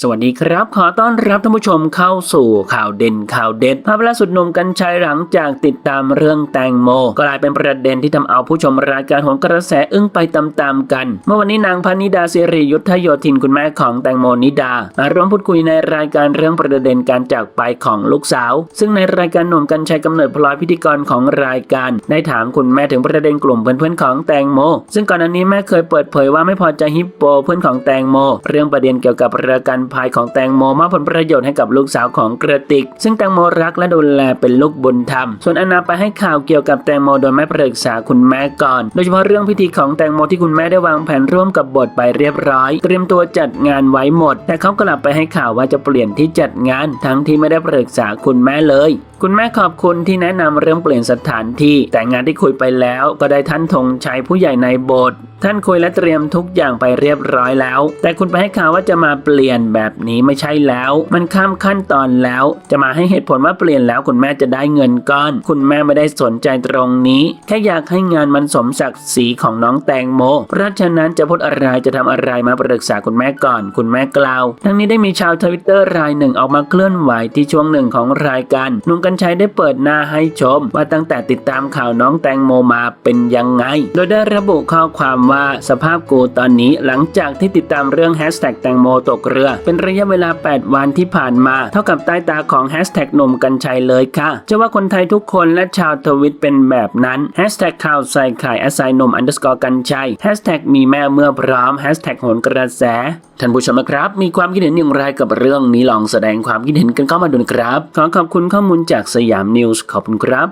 สวัสดีครับ ขอต้อนรับท่านผู้ชมเข้าสู่ข่าวเด่นข่าวเด็ดภาพล่าสุดหนุ่มกัญชัยหลังจากติดตามเรื่องแตงโม กลายเป็นประเด็นที่ทำเอาผู้ชมรายการหนกระแสอึ้งไปตามๆกัน เมื่อวันนี้นางพนิดาสิริยุทธโยธินคุณแม่ของแตงโมนิดามาร่วมพูดคุยในรายการเรื่องประเด็นการจากไปของลูกสาว ซึ่งในรายการหนุ่มกัญชัยกำเนิดพลอยพิธีกรของรายการ ได้ถามคุณแม่ถึงประเด็นกลุ่มเพื่อนๆของแตงโม ซึ่งก่อนหน้านี้แม่เคยเปิดเผยว่าไม่พอใจฮิปโปเพื่อนของแตงโม เรื่องประเด็นเกี่ยวกับประกันภัยของแตงโมมอบผลประโยชน์ให้กับลูกสาวของกระติก ซึ่งแตงโมรักและดูแลเป็นลูกบุญธรรม ส่วนอนาไปให้ข่าวเกี่ยวกับแตงโมโดยไม่ปรึกษาคุณแม่ก่อน โดยเฉพาะเรื่องพิธีของแตงโมที่คุณแม่ได้วางแผนร่วมกับบทไปเรียบร้อย เตรียมตัวจัดงานไว้หมด แต่เขากลับไปให้ข่าวว่าจะเปลี่ยนที่จัดงาน ทั้งที่ไม่ได้ปรึกษาคุณแม่เลย คุณแม่ขอบคุณที่แนะนำเรื่องเปลี่ยนสถานที่ แต่งานที่คุยไปแล้วก็ได้ท่านธงชัยผู้ใหญ่ในโบสถ์ท่านคุยและเตรียมทุกอย่างไปเรียบร้อยแล้ว แต่คุณไปให้ข่าวว่าจะมาเปลี่ยนแบบนี้ไม่ใช่แล้ว มันข้ามขั้นตอนแล้ว จะมาให้เหตุผลว่าเปลี่ยนแล้วคุณแม่จะได้เงินก้อน คุณแม่ไม่ได้สนใจตรงนี้แค่อยากให้งานมันสมศักดิ์ศรีของน้องแตงโม เพราะฉะนั้นจะพูดอะไรจะทำอะไรมาปรึกษาคุณแม่ก่อน คุณแม่กล่าว ทั้งนี้ได้มีชาวทวิตเตอร์รายหนึ่งออกมาเคลื่อนไหวที่ช่วงหนึ่งของรายการนุ่มกัญชัยได้เปิดหน้าให้ชม ว่าตั้งแต่ติดตามข่าวน้องแตงโมมาเป็นยังไง โดยได้ระบุข้อความว่าสภาพกูตอนนี้หลังจากที่ติดตามเรื่องแฮชแท็กแตงโมตกเรือเป็นระยะเวลา 8 วันที่ผ่านมา เท่ากับใต้ตาของแฮชแท็กหนุ่มกัญชัยเลยค่ะจะว่าคนไทยทุกคนและชาวทวิตเป็นแบบนั้นแฮชแท็กข่าวใส่ไข่แอสไซนมอันดสกอร์กัญชัยแฮชแท็กมีแม่เมื่อพร้อมแฮชแท็กโหนกระแสท่านผู้ชมนะครับ มีความคิดเห็นอย่างไรกับเรื่องนี้ลองแสดงความคิดเห็นกันเข้ามาดูนะครับ ขอขอบคุณข้อมูลจากสยามนิวส์ขอบคุณครับ